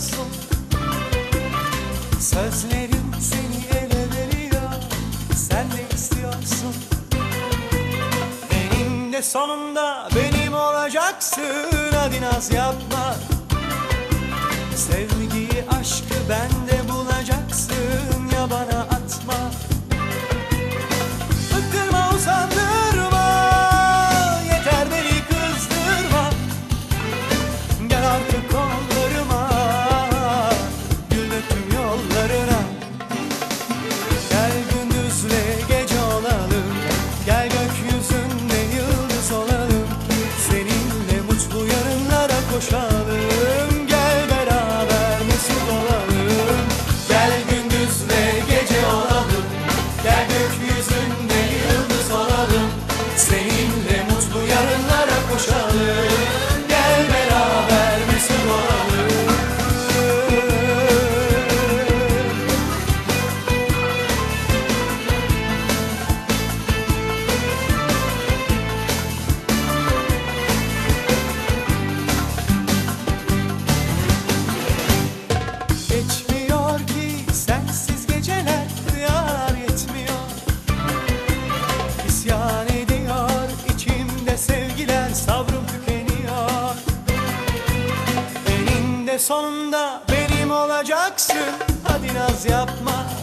son Sözlerim seni ele veriyor Sen de istiyorsun. Eninde sonunda benim olacaksın Hadi naz yapma. Sevmek sonunda benim olacaksın. Hadi naz yapma